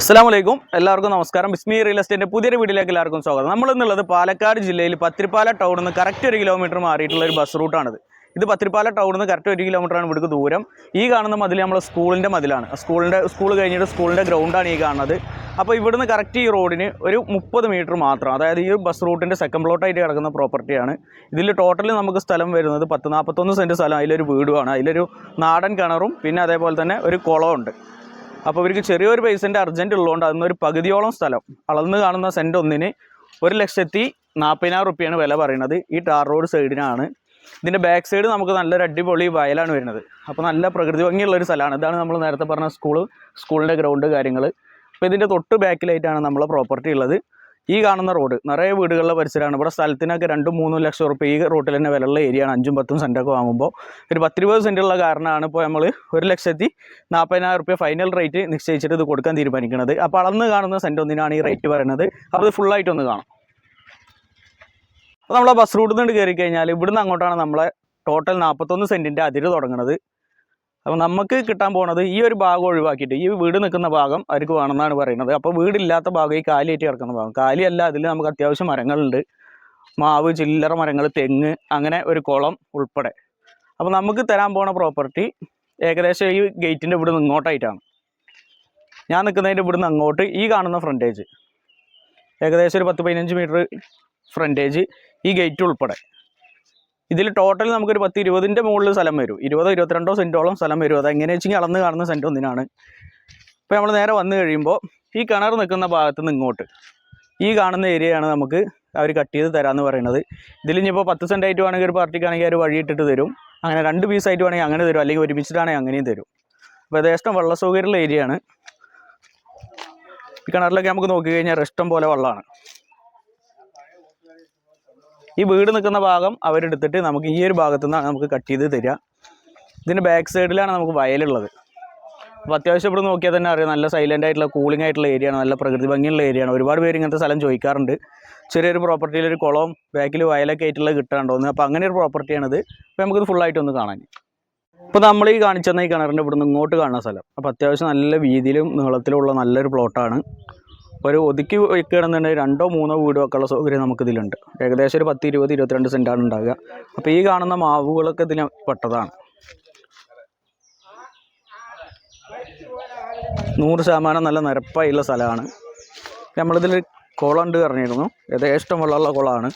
അസ്സാം വലൈക്കും എല്ലാവർക്കും നമസ്കാരം. ബിസ്മി റിയൽ എസ്റ്റേറ്റിന്റെ പുതിയൊരു വീഡിയോയിലേക്ക് എല്ലാവർക്കും സ്വാഗതം. നമ്മൾ ഇന്നുള്ളത് പാലക്കാട് ജില്ലയിൽ പത്തിരിപ്പാല ടൗണിൽ നിന്ന് കറക്റ്റ് ഒരു കിലോമീറ്റർ മാറിയിട്ടുള്ള ഒരു ബസ് റൂട്ടാണിത് ഇത് പത്തിരിപ്പാല ടൗണിൽ നിന്ന് കറക്റ്റ് ഒരു കിലോമീറ്ററാണ് ഇവിടുത്തെ ദൂരം. ഈ കാണുന്ന മതിൽ നമ്മൾ സ്കൂളിന്റെ മതിലാണ്. സ്കൂളിന്റെ സ്കൂൾ കഴിഞ്ഞിട്ട് സ്കൂളിന്റെ ഗ്രൗണ്ടാണ് ഈ കാണുന്നത്. അപ്പോൾ ഇവിടുന്ന് കറക്റ്റ് ഈ റോഡിന് ഒരു മുപ്പത് മീറ്റർ മാത്രം അതായത് ഈ ബസ് റൂട്ടിന്റെ സെക്കൻഡ് പ്ലോട്ടായിട്ട് കിടക്കുന്ന പ്രോപ്പർട്ടിയാണ് ഇതിൽ ടോട്ടലി നമുക്ക് സ്ഥലം വരുന്നത് പത്ത് നാൽപ്പത്തൊന്ന് സെന്റ് സ്ഥലം. അതിലൊരു വീടുമാണ് അതിലൊരു നാടൻ കിണറും പിന്നെ അതേപോലെ തന്നെ ഒരു കുളമുണ്ട് അപ്പോൾ ഇവർക്ക് ചെറിയൊരു പൈസന്റെ അർജന്റ് ഉള്ളതുകൊണ്ട് അതിനൊരു പകുതിയോളം സ്ഥലം. അളന്ന് കാണുന്ന സെന്റ് ഒന്നിന് ഒരു ലക്ഷത്തി നാൽപ്പതിനായിരം റുപ്യാണ് വില പറയുന്നത് ഈ ടാർ റോഡ് സൈഡിനാണ് ഇതിന്റെ ബാക്ക് സൈഡ് നമുക്ക് നല്ലൊരു അടിപൊളി വയലാണ് വരുന്നത്. അപ്പോൾ നല്ല പ്രകൃതി ഭംഗിയുള്ള ഒരു സ്ഥലമാണ്. ഇതാണ് നമ്മൾ നേരത്തെ പറഞ്ഞ സ്കൂൾ സ്കൂളിന്റെ ഗ്രൗണ്ട് കാര്യങ്ങൾ അപ്പോൾ ഇതിന്റെ തൊട്ട് ബാക്കിലായിട്ടാണ് നമ്മളെ പ്രോപ്പർട്ടി ഉള്ളത്. ഈ കാണുന്ന റോഡ് നിറയെ വീടുകളുടെ പരിസരമാണ്. ഇവിടെ സ്ഥലത്തിനൊക്കെ രണ്ടും മൂന്നും ലക്ഷം ഉറുപ്പ്യ ഈ റോട്ടിൽ തന്നെ വിലയുള്ള ഏരിയയാണ് അഞ്ചും പത്തും സെന്റൊക്കെ വാങ്ങുമ്പോൾ ഒരു പത്തിരുപത് സെന്റുള്ള കാരണമാണ് ഇപ്പോൾ നമ്മൾ ഒരു ലക്ഷത്തി നാൽപ്പതിനായിരം റുപ്യ ഫൈനൽ റേറ്റ് നിശ്ചയിച്ചിട്ട് ഇത് കൊടുക്കാൻ തീരുമാനിക്കുന്നത്. അപ്പോൾ അളന്ന് കാണുന്ന സെന്റ് ഒന്നിനാണ് ഈ റേറ്റ് പറയുന്നത്. അപ്പോൾ ഇത് ഫുള്ളായിട്ടൊന്ന് കാണാം. അപ്പോൾ നമ്മളെ ബസ് റൂട്ടിൽ നിന്ന് കയറി കഴിഞ്ഞാൽ ഇവിടുന്ന് അങ്ങോട്ടാണ് നമ്മളെ ടോട്ടൽ നാൽപ്പത്തൊന്ന് സെന്റിന്റെ അതിര് തുടങ്ങുന്നത് അപ്പോൾ നമുക്ക് കിട്ടാൻ പോണത് ഈ ഒരു ഭാഗം ഒഴിവാക്കിയിട്ട് ഈ വീട് നിൽക്കുന്ന ഭാഗം അവർക്ക് വേണമെന്നാണ് പറയുന്നത്. അപ്പോൾ വീടില്ലാത്ത ഭാഗം ഈ കാലിയായിട്ട് കിടക്കുന്ന ഭാഗം. കാലിയല്ല അതിൽ നമുക്ക് അത്യാവശ്യം മരങ്ങളുണ്ട്. മാവ് ചില്ലറ മരങ്ങൾ തെങ്ങ് അങ്ങനെ ഒരു കുളം ഉൾപ്പെടെ. അപ്പോൾ നമുക്ക് തരാൻ പോണ പ്രോപ്പർട്ടി ഏകദേശം ഈ ഗേറ്റിന്റെ ഇവിടുന്ന് ഇങ്ങോട്ടായിട്ടാണ്. ഞാൻ നിൽക്കുന്നതിന്റെ ഇവിടുന്ന് അങ്ങോട്ട് ഈ കാണുന്ന ഫ്രണ്ടേജ് ഏകദേശം ഒരു പത്ത് പതിനഞ്ച് മീറ്റർ ഫ്രണ്ടേജ് ഈ ഗേറ്റ് ഉൾപ്പെടെ. ഇതിൽ ടോട്ടൽ നമുക്കൊരു പത്ത് ഇരുപതിന്റെ മുകളിൽ സ്ഥലം വരും. ഇരുപതോ ഇരുപത്തിരണ്ടോ സെന്റോളം സ്ഥലം വരും. അത് എങ്ങനെ വെച്ചെങ്കിൽ അളന്ന് കാണുന്ന സെന്റ് ഒന്നിനാണ്. ഇപ്പോൾ നമ്മൾ നേരെ വന്നു കഴിയുമ്പോൾ ഈ കിണർ നിൽക്കുന്ന ഭാഗത്ത് നിന്ന് ഇങ്ങോട്ട്. ഈ കാണുന്ന ഏരിയയാണ് നമുക്ക് അവർ കട്ട് ചെയ്ത് തരാമെന്ന് പറയുന്നത്. ഇതിൽ ഇനിയിപ്പോൾ പത്ത് സെന്റ് ആയിട്ട് വേണമെങ്കിൽ ഒരു പാർട്ടിക്കാണെങ്കിൽ അവർ വഴിയിട്ടിട്ട് തരും. അങ്ങനെ രണ്ട് പീസ് ആയിട്ട് വേണമെങ്കിൽ അങ്ങനെ തരും. അല്ലെങ്കിൽ ഒരുമിച്ചിട്ടാണെങ്കിൽ അങ്ങനെയും തരും. അപ്പോൾ യഥേഷ്ടം വെള്ള സൗകര്യമുള്ള ഏരിയയാണ് ഈ കിണറിലൊക്കെ നമുക്ക് നോക്കി കഴിഞ്ഞാൽ ഇഷ്ടം പോലെ വെള്ളമാണ്. ഈ വീട് നിൽക്കുന്ന ഭാഗം അവരെടുത്തിട്ട് നമുക്ക് ഈ ഒരു ഭാഗത്തു നിന്നാണ് നമുക്ക് കട്ട് ചെയ്ത് തരിക. ഇതിന്റെ ബാക്ക് സൈഡിലാണ് നമുക്ക് വയലുള്ളത്. അപ്പോൾ അത്യാവശ്യം ഇവിടെ നോക്കിയാൽ തന്നെ അറിയാം നല്ല സൈലന്റ് ആയിട്ടുള്ള കൂളിംഗ് ആയിട്ടുള്ള ഏരിയയാണ് നല്ല പ്രകൃതി ഭംഗിയുള്ള ഏരിയയാണ് ഒരുപാട് പേര് ഇങ്ങനത്തെ സ്ഥലം ചോദിക്കാറുണ്ട്. ചെറിയൊരു പ്രോപ്പർട്ടിയിൽ ഒരു കുളവും ബാക്കിൽ വയലൊക്കെ ആയിട്ടുള്ള കിട്ടാണ്ടോന്ന് അപ്പോൾ അങ്ങനെ ഒരു പ്രോപ്പർട്ടിയാണിത് അപ്പോൾ നമുക്കിത് ഫുള്ളായിട്ട് ഒന്ന് കാണാൻ. ഇപ്പോൾ നമ്മൾ ഈ കാണിച്ചെന്ന ഈ കിണറിന്റെ ഇവിടുന്ന് ഇങ്ങോട്ട് കാണുന്ന സ്ഥലം. അപ്പോൾ അത്യാവശ്യം നല്ല വീതിയിലും നീളത്തിലുമുള്ള നല്ലൊരു പ്ലോട്ടാണ് ഒരു ഒതുക്കി വയ്ക്കുകയാണെന്നുണ്ടെങ്കിൽ രണ്ടോ മൂന്നോ വീട് വെക്കാനുള്ള സൗകര്യം നമുക്കിതിലുണ്ട്. ഏകദേശം ഒരു പത്ത് ഇരുപത് ഇരുപത്തിരണ്ട് സെന്റാണ് ഉണ്ടാവുക. അപ്പോൾ ഈ കാണുന്ന മാവുകളൊക്കെ ഇതിന് പെട്ടതാണ്. നൂറ് ശതമാനം നല്ല നിരപ്പായുള്ള സ്ഥലമാണ്. നമ്മളിതിൽ കുളമുണ്ട് പറഞ്ഞിരുന്നു. യഥേഷ്ടം വെള്ളമുള്ള കുളമാണ്.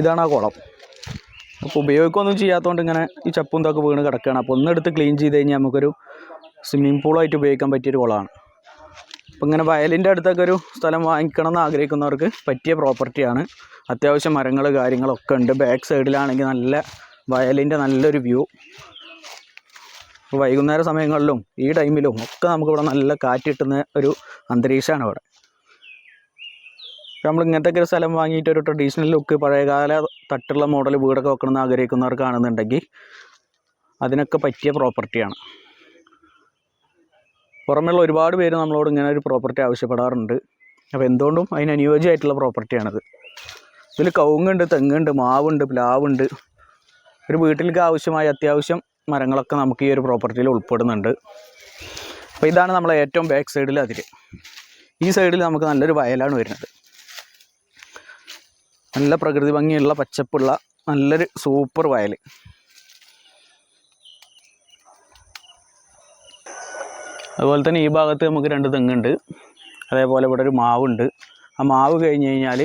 ഇതാണ് ആ കുളം. അപ്പോൾ ഉപയോഗിക്കുകയൊന്നും ചെയ്യാത്തതുകൊണ്ട് ഇങ്ങനെ ഈ ചപ്പും തൊക്കെ വീണ് കിടക്കുകയാണ്. അപ്പോൾ ഒന്നെടുത്ത് ക്ലീൻ ചെയ്ത് കഴിഞ്ഞാൽ നമുക്കൊരു സ്വിമ്മിംഗ് പൂളായിട്ട് ഉപയോഗിക്കാൻ പറ്റിയൊരു കുളമാണ്. അപ്പോൾ ഇങ്ങനെ വയലിന്റെ അടുത്തൊക്കെ ഒരു സ്ഥലം വാങ്ങിക്കണം എന്ന് ആഗ്രഹിക്കുന്നവർക്ക് പറ്റിയ പ്രോപ്പർട്ടിയാണ് അത്യാവശ്യം മരങ്ങൾ കാര്യങ്ങളൊക്കെ ഉണ്ട്. ബാക്ക് സൈഡിലാണെങ്കിൽ നല്ല വയലിന്റെ നല്ലൊരു വ്യൂ വൈകുന്നേര സമയങ്ങളിലും ഈ ടൈമിലും ഒക്കെ നമുക്കിവിടെ നല്ല കാറ്റ് കിട്ടുന്ന ഒരു അന്തരീക്ഷമാണ് ഇവിടെ നമ്മൾ ഇങ്ങനത്തെ ഒരു സ്ഥലം വാങ്ങിയിട്ട് ഒരു ട്രഡീഷണൽ ലുക്ക് പഴയകാല തട്ടുള്ള മോഡൽ വീടൊക്കെ വെക്കണമെന്ന് ആഗ്രഹിക്കുന്നവർക്കാണെന്നുണ്ടെങ്കിൽ അതിനൊക്കെ പറ്റിയ പ്രോപ്പർട്ടിയാണ് പുറമെയുള്ള ഒരുപാട് പേര് നമ്മളോട് ഇങ്ങനെ ഒരു പ്രോപ്പർട്ടി ആവശ്യപ്പെടാറുണ്ട്. അപ്പോൾ എന്തുകൊണ്ടും അതിന് അനുയോജ്യമായിട്ടുള്ള പ്രോപ്പർട്ടിയാണത് ഇതിൽ കവുങ്ങുണ്ട് തെങ്ങുണ്ട് മാവുണ്ട് പ്ലാവുണ്ട്. ഒരു വീട്ടിലേക്ക് ആവശ്യമായ അത്യാവശ്യം മരങ്ങളൊക്കെ നമുക്ക് ഈ ഒരു പ്രോപ്പർട്ടിയിൽ ഉൾപ്പെടുന്നുണ്ട്. അപ്പോൾ ഇതാണ് നമ്മളെ ഏറ്റവും ബാക്ക് സൈഡിൽ അതിര് ഈ സൈഡിൽ നമുക്ക് നല്ലൊരു വയലാണ് വരുന്നത്. നല്ല പ്രകൃതി ഭംഗിയുള്ള പച്ചപ്പുള്ള നല്ലൊരു സൂപ്പർ വയൽ അതുപോലെ തന്നെ ഈ ഭാഗത്ത് നമുക്ക് രണ്ട് തെങ്ങുണ്ട്. അതേപോലെ ഇവിടെ ഒരു മാവുണ്ട്. ആ മാവ് കഴിഞ്ഞ് കഴിഞ്ഞാൽ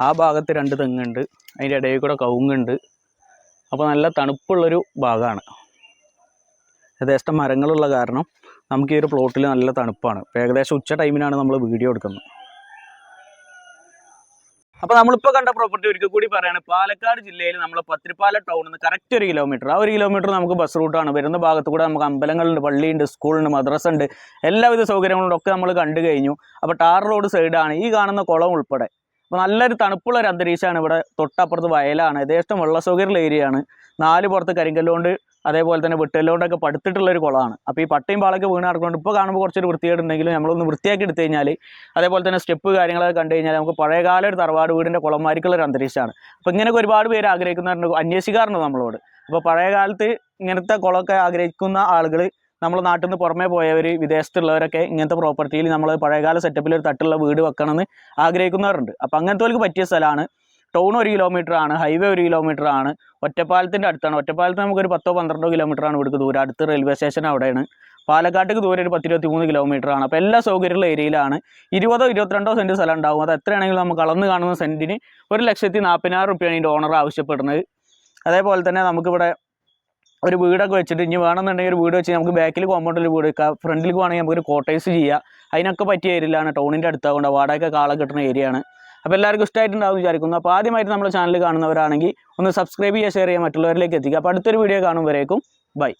ആ ഭാഗത്ത് രണ്ട് തെങ്ങുണ്ട്. അതിന്റെ ഇടയിൽ കൂടെ കവുങ്ങുണ്ട്. അപ്പോൾ നല്ല തണുപ്പുള്ളൊരു ഭാഗമാണ്. യഥേഷ്ടം മരങ്ങളുള്ള കാരണം നമുക്ക് ഈ ഒരു പ്ലോട്ടിൽ നല്ല തണുപ്പാണ്. ഏകദേശം ഉച്ച ടൈമിനാണ് നമ്മൾ വീഡിയോ എടുക്കുന്നത്. അപ്പോൾ നമ്മളിപ്പോൾ കണ്ട പ്രോപ്പർട്ടി ഒരിക്കൽ കൂടി പറയാണ് പാലക്കാട് ജില്ലയിൽ നമ്മൾ പത്തിരിപ്പാല ടൗണിൽ നിന്ന് കറക്റ്റ് ഒരു കിലോമീറ്റർ ആ ഒരു കിലോമീറ്റർ നമുക്ക് ബസ് റൂട്ടാണ് വരുന്ന ഭാഗത്ത് കൂടെ നമുക്ക് അമ്പലങ്ങളുണ്ട് പള്ളിയുണ്ട് സ്കൂളുണ്ട് മദ്രസ ഉണ്ട് എല്ലാവിധ സൗകര്യങ്ങളും ഒക്കെ നമ്മൾ കണ്ടു കഴിഞ്ഞു. അപ്പോൾ ടാർ റോഡ് സൈഡാണ് ഈ കാണുന്ന കുളം ഉൾപ്പെടെ. അപ്പോൾ നല്ലൊരു തണുപ്പുള്ള ഒരു അന്തരീക്ഷമാണ് ഇവിടെ തൊട്ടപ്പുറത്ത് വയലാണ്. ഏകദേശം വെള്ള സൗകര്യമുള്ള ഏരിയയാണ് നാല് പുറത്ത് കരിങ്കല്ലുകൊണ്ട് അതേപോലെ തന്നെ വെട്ടല്ലുകൊണ്ടൊക്കെ പടുത്തിട്ടുള്ള ഒരു കുളമാണ്. അപ്പോൾ ഈ പട്ടയും പാളൊക്കെ വീണ് നടക്കുന്നുണ്ട്. ഇപ്പോൾ കാണുമ്പോൾ കുറച്ചൊരു വൃത്തികേടുണ്ടെങ്കിലും നമ്മളൊന്ന് വൃത്തിയാക്കി എടുത്തു കഴിഞ്ഞാൽ അതേപോലെ തന്നെ സ്റ്റെപ്പ് കാര്യങ്ങളൊക്കെ കണ്ടു കഴിഞ്ഞാൽ നമുക്ക് പഴയകാല ഒരു തറവാട് വീടിന്റെ കുളമാരിക്കുള്ള ഒരു അന്തരീക്ഷമാണ്. അപ്പോൾ ഇങ്ങനെയൊക്കെ ഒരുപാട് പേര് ആഗ്രഹിക്കുന്നവരുണ്ട് അന്വേഷിക്കാറുണ്ട് നമ്മളോട്. അപ്പോൾ പഴയ കാലത്ത് ഇങ്ങനത്തെ കുളമൊക്കെ ആഗ്രഹിക്കുന്ന ആളുകൾ നമ്മൾ നാട്ടിൽ നിന്ന് പുറമേ പോയവർ വിദേശത്തുള്ളവരൊക്കെ ഇങ്ങനത്തെ പ്രോപ്പർട്ടിയിൽ നമ്മൾ പഴയകാല സെറ്റപ്പിൽ ഒരു തട്ടുള്ള വീട് വെക്കണമെന്ന് ആഗ്രഹിക്കുന്നവരുണ്ട്. അപ്പോൾ അങ്ങനത്തെ പറ്റിയ സ്ഥലമാണ് ടൗൺ ഒരു കിലോമീറ്റർ ആണ് ഹൈവേ ഒരു കിലോമീറ്റർ ആണ് ഒറ്റപ്പാലത്തിന്റെ അടുത്താണ്. ഒറ്റപ്പാലത്ത് നമുക്കൊരു പത്തോ പന്ത്രണ്ടോ കിലോമീറ്റർ ആണ് ഇവിടുത്തെ ദൂരം. അടുത്ത് റെയിൽവേ സ്റ്റേഷൻ അവിടെയാണ്. പാലക്കാട്ടേക്ക് ദൂരം ഒരു പത്തിരുപത്തി മൂന്ന് കിലോമീറ്റർ ആണ്. അപ്പോൾ എല്ലാ സൗകര്യമുള്ള ഏരിയയിലാണ് ഇരുപതോ ഇരുപത്തിരണ്ടോ സെന്റ് സ്ഥലം ഉണ്ടാകും അത് എത്രയാണെങ്കിലും നമുക്ക് അളന്ന് കാണുന്ന സെന്റിന് ഒരു ലക്ഷത്തി നാൽപ്പതിനായിരം റുപ്യാണ് ഇതിന്റെ ഓണർ ആവശ്യപ്പെടുന്നത്. അതേപോലെ തന്നെ നമുക്കിവിടെ ഒരു വീടൊക്കെ വെച്ചിട്ട് ഇനി വേണമെന്നുണ്ടെങ്കിൽ ഒരു വീട് വെച്ച് നമുക്ക് ബാക്കിൽ കോമ്പൗണ്ടിൽ വീട് വെക്കാം. ഫ്രണ്ടിൽ വേണമെങ്കിൽ നമുക്കൊരു കോട്ടേഴ്സ് ചെയ്യാം. അതിനൊക്കെ പറ്റിയ ഏരിയയിലാണ് ടൗണിന്റെ അടുത്താകൊണ്ട് വാടക കാള കിട്ടുന്ന ഏരിയയാണ് അപ്പോൾ എല്ലാവർക്കും ഇഷ്ടമായിട്ടുണ്ടാവും വിചാരിക്കുന്നു. അപ്പോൾ ആദ്യമായിട്ട് നമ്മുടെ ചാനൽ കാണുന്നവരാണെങ്കിൽ ഒന്ന് സബ്സ്ക്രൈബ് ചെയ്യുക ഷെയർ ചെയ്യുക മറ്റുള്ളവരിലേക്ക് എത്തിക്കുക. അപ്പോൾ അടുത്തൊരു വീഡിയോ കാണുമ്പോഴേക്കും ബൈ